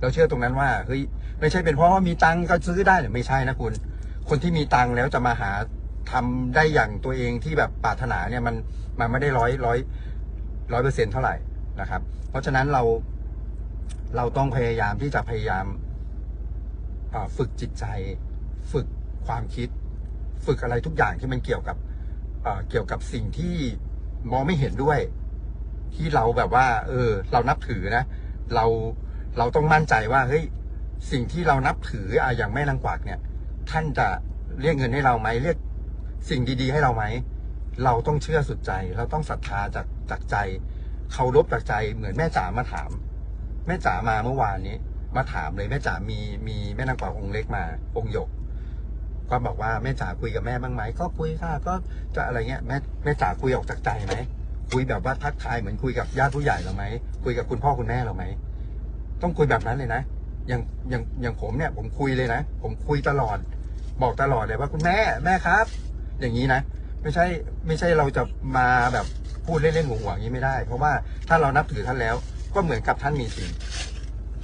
เราเชื่อตรงนั้นว่าเฮ้ยไม่ใช่เป็นเพราะว่ามีตังค์ก็ซื้อได้หรือไม่ใช่นะคุณ คนที่มีตังค์แล้วจะมาหาทำได้อย่างตัวเองที่แบบปรารถนาเนี่ยมันมันไม่ได้ร้อยร้อยร้อยเปอร์เซ็นเท่าไหร่นะครับ เพราะฉะนั้นเราเราต้องพยายามที่จะพยายามฝึกจิตใจ ฝึกความคิด ฝึกอะไรทุกอย่างที่มันเกี่ยวกับเกี่ยวกับสิ่งที่มองไม่เห็นด้วย ที่เราแบบว่า เออ เรานับถือนะ เรา เราต้องมั่นใจว่าเฮ้ยสิ่งที่เรานับถืออะอย่างแม่นางกวักเนี่ย ท่านจะเรียกเงินให้เราไหมเรียกสิ่งดีๆ ให้เราไหม เราต้องเชื่อสุดใจ เราต้องศรัทธาจากจากใจเคารพจากใจเหมือนแม่จ๋ามาถาม แม่จ๋ามาเมื่อวานนี้ มาถามเลยแม่จ๋ามีมีแม่นางกวักองค์เล็กมา องค์หยกก็บอกว่าแม่จ๋าคุยกับแม่บ้างไหมก็คุยค่ะก็จะอะไรเงี้ยแม่แม่จ๋าคุยออกจากใจไหมคุยแบบว่าทักทายเหมือนคุยกับญาติผู้ใหญ่เราไหมคุยกับคุณพ่อคุณแม่เราไหม ต้องคุยแบบนั้นเลยนะ อย่างอย่างอย่างผมเนี่ย ผมคุยเลยนะ ผมคุยตลอด บอกตลอดเลยว่าคุณแม่แม่ครับ อย่างนี้นะ ไม่ใช่ไม่ใช่เราจะมาแบบพูดเล่นๆหัวๆอย่างนี้ไม่ได้ เพราะว่าถ้าเรานับถือท่านแล้ว ก็เหมือนกับท่านมีจริง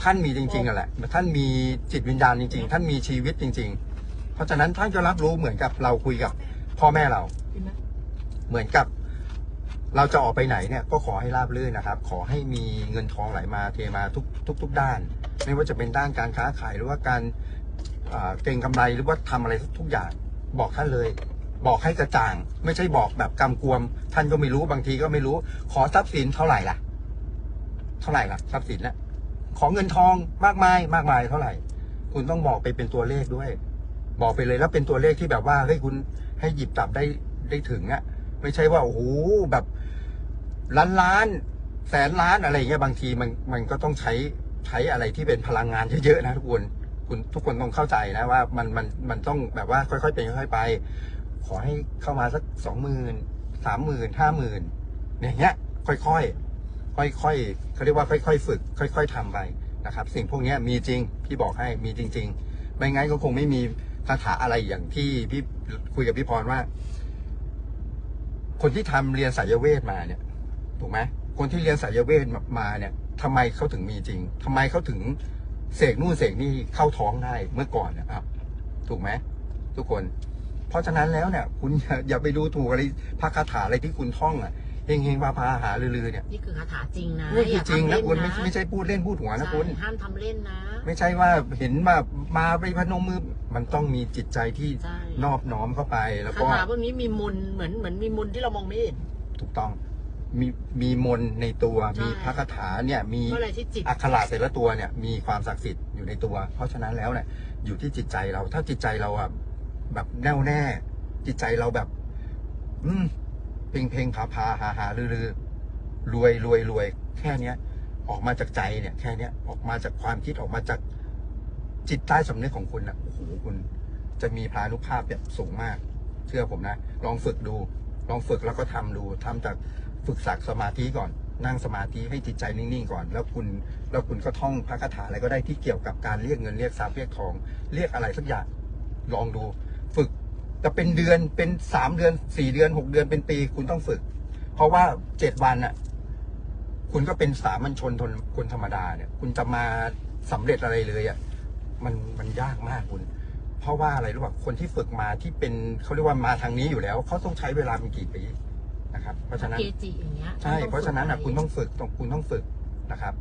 ท่านมีจริงๆนั่นแหละท่านมีจิตวิญญาณจริง ๆ ท่านมีชีวิตจริง ๆ เพราะฉะนั้นท่านก็รับรู้เหมือนกับเราคุยกับพ่อแม่เรา เหมือนกับ เราจะออกไปไหนเนี่ยก็ขอให้ราบรื่นนะครับ ขอให้มีเงินทองไหลมาเทมาทุกทุกทุกด้าน ไม่ว่าจะเป็นด้านการค้าขายหรือว่าการเก็งกำไรหรือว่าทำอะไรทุกอย่างบอกท่านเลย บอกให้กระจ่าง ไม่ใช่บอกแบบกำกวม ท่านก็ไม่รู้บางทีก็ไม่รู้ ขอทรัพย์สินเท่าไหร่ล่ะ เท่าไหร่ล่ะทรัพย์สินนะขอเงินทองมากมายมากมายเท่าไหร่ คุณต้องบอกไปเป็นตัวเลขด้วย บอกไปเลยแล้วเป็นตัวเลขที่แบบว่าเฮ้ยคุณให้หยิบจับได้ได้ถึงอะ ไม่ใช่ว่าโอ้โหแบบล้านล้านแสนล้านอะไรเงี้ยบางทีมันมันก็ต้องใช้ใช้อะไรที่เป็นพลังงานเยอะๆนะทุกคนคุณทุกคนต้องเข้าใจนะว่ามันมันมันต้องแบบว่าค่อยๆเป็นค่อยๆไป ขอให้เข้ามาสักสองหมื่นสามหมื่นห้าหมื่นอย่างเงี้ย ค่อยๆค่อยๆเขาเรียกว่าค่อย ๆ ฝึก ค่อย ๆทำไปนะครับ สิ่งพวกนี้มีจริงพี่บอกให้มีจริง ๆ ไม่งั้นก็คงไม่มีคาถาอะไรอย่างที่พี่คุยกับพี่พรว่า คนที่ทำเรียนสายเวทมาเนี่ยถูกไหมคนที่เรียนสายเวทมาเนี่ยทำไมเขาถึงมีจริงทำไมเขาถึงเสกนู่นเสกนี่เข้าท้องได้เมื่อก่อนเนี่ยครับ ถูกไหมทุกคน เพราะฉะนั้นแล้วเนี่ย คุณอย่าอย่าไปดูถูกอะไรพระคาถาอะไรที่คุณท่องอะเฮงเฮงพาพาหาลือๆเนี่ยนี่คือคาถาจริงนะนี่คือจริงนะอย่าทำคุณเล่ไม่ไม่ใช่พูดเล่นพูดหัวนะคุณใช่ห้ามทำเล่นนะ ไม่ใช่ว่าเห็นมามาไปพนมมือมันต้องมีจิตใจที่ใช่ นอบน้อมเข้าไปแล้วคาก็ถาพวกนี้มีมุนเหมือนเหมือนมีมุนที่เรามองไม่เห็น ถูกต้องมีมีมนต์ในตัวใช่ มีพระคาถาเนี่ยมี เพราะอะไรที่จิต อักขระแต่ละตัวเนี่ยมีความศักดิ์สิทธิ์อยู่ในตัว เพราะฉะนั้นแล้วเนี่ยอยู่ที่จิตใจเรา ถ้าจิตใจเราอะแบบแน่วแน่ จิตใจเราแบบ อืมเพลงเพลงผาผาหาหาลือลือรวยรวยรวยแค่เนี้ย ออกมาจากใจเนี่ยแค่เนี้ยออกมาจากความคิดออกมาจากจิตใต้สำนึกของคุณนะโอ้โหคุณจะมีพลานุภาพแบบสูงมาก เชื่อผมนะ ลองฝึกดู ลองฝึกแล้วก็ทำดูทำจากฝึกสักสมาธิก่อน นั่งสมาธิให้จิตใจนิ่งๆก่อน แล้วคุณแล้วคุณก็ท่องพระคาถาอะไรก็ได้ที่เกี่ยวกับการเรียกเงินเรียกทรัพย์เรียกทองเรียกอะไรสักอย่างลองดู ฝึกจะเป็นเดือนเป็นสามเดือนสี่เดือนหกเดือนเป็นปี คุณต้องฝึก เพราะว่าเจ็ดวันน่ะ คุณก็เป็นสามัญชนทนคนธรรมดาเนี่ย คุณจะมาสำเร็จอะไรเลยอะมันมันยากมากคุณ เพราะว่าอะไรรู้ป่ะคนที่ฝึกมาที่เป็นเขาเรียกว่ามาทางนี้อยู่แล้วเขาต้องใช้เวลาเป็นกี่ปีนะครับ เพราะฉะนั้นเกจิอย่างเงี้ยใช่ต้องเพราะฉะนั้นอะฝึกคุณต้องฝึกต้องคุณต้องฝึกนะครับ